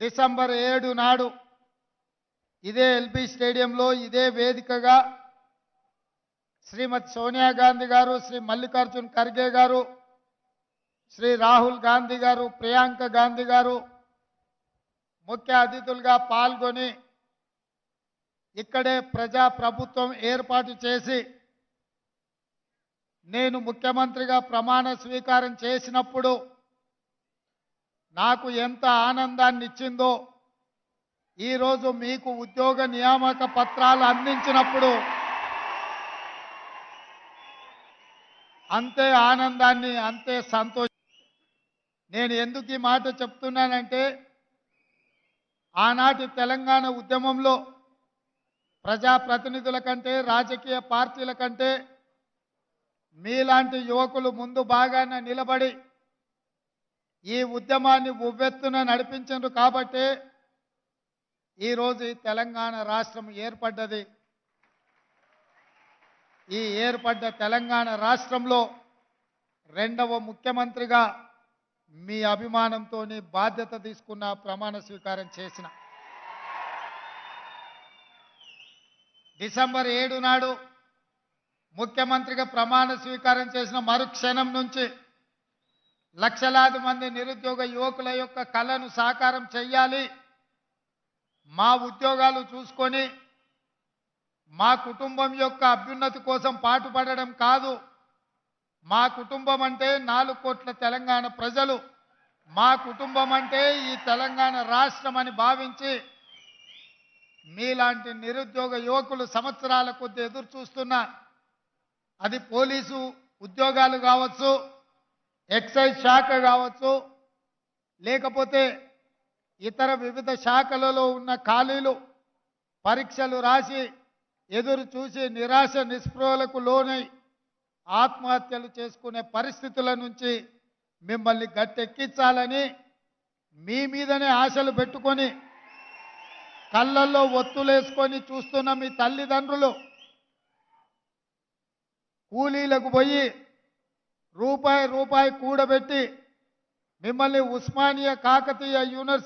December ఏడు నాడు ఇదే ఎల్బీ స్టేడియంలో ఇదే వేదికగా శ్రీమతి సోనియా గాంధీ గారు శ్రీ మల్లికార్జున్ ఖర్గే గారు శ్రీ రాహుల్ గాంధీ గారు ప్రియాంక గాంధీ గారు ముఖ్య అతిథులుగా పాల్గొని ఇక్కడే ప్రజా ప్రభుత్వం ఏర్పాటు చేసి నేను ముఖ్యమంత్రిగా ప్రమాణ స్వీకారం చేసినప్పుడు నాకు ఎంత ఆనందాన్ని ఇచ్చిందో ఈరోజు మీకు ఉద్యోగ నియామక పత్రాలు అందించినప్పుడు అంతే ఆనందాన్ని అంతే సంతోషం. నేను ఎందుకు ఈ మాట చెప్తున్నానంటే ఆనాటి తెలంగాణ ఉద్యమంలో ప్రజాప్రతినిధుల కంటే రాజకీయ పార్టీల కంటే మీలాంటి యువకులు ముందు బాగానే నిలబడి ఈ ఉద్యమాన్ని ఉవ్వెత్తున నడిపించారు కాబట్టి ఈరోజు ఈ తెలంగాణ రాష్ట్రం ఏర్పడ్డది. ఈ ఏర్పడ్డ తెలంగాణ రాష్ట్రంలో రెండవ ముఖ్యమంత్రిగా మీ అభిమానంతో బాధ్యత తీసుకున్న ప్రమాణ స్వీకారం చేసిన. డిసెంబర్ ఏడు నాడు ముఖ్యమంత్రిగా ప్రమాణ స్వీకారం చేసిన మరుక్షణం నుంచి లక్షలాది మంది నిరుద్యోగ యువకుల యొక్క కళను సాకారం చెయ్యాలి. మా ఉద్యోగాలు చూసుకొని మా కుటుంబం యొక్క అభ్యున్నతి కోసం పాటుపడడం కాదు. మా కుటుంబం అంటే నాలుగు కోట్ల తెలంగాణ ప్రజలు. మా కుటుంబం అంటే ఈ తెలంగాణ రాష్ట్రం అని భావించి మీలాంటి నిరుద్యోగ యువకులు సంవత్సరాల కొద్ది ఎదురు చూస్తున్న అది పోలీసు ఉద్యోగాలు కావచ్చు ఎక్సైజ్ శాఖ కావచ్చు లేకపోతే ఇతర వివిధ శాఖలలో ఉన్న ఖాళీలు పరీక్షలు రాసి ఎదురు చూసి నిరాశ నిస్పృహలకు లోనై ఆత్మహత్యలు చేసుకునే పరిస్థితుల నుంచి మిమ్మల్ని గట్టెక్కించాలని మీ మీదనే ఆశలు పెట్టుకొని కళ్ళల్లో ఒత్తులేసుకొని చూస్తున్న మీ తల్లిదండ్రులు కూలీలకు పోయి రూపాయి రూపాయి కూడబెట్టి మిమ్మల్ని ఉస్మానియా కాకతీయ యూనివర్సిటీ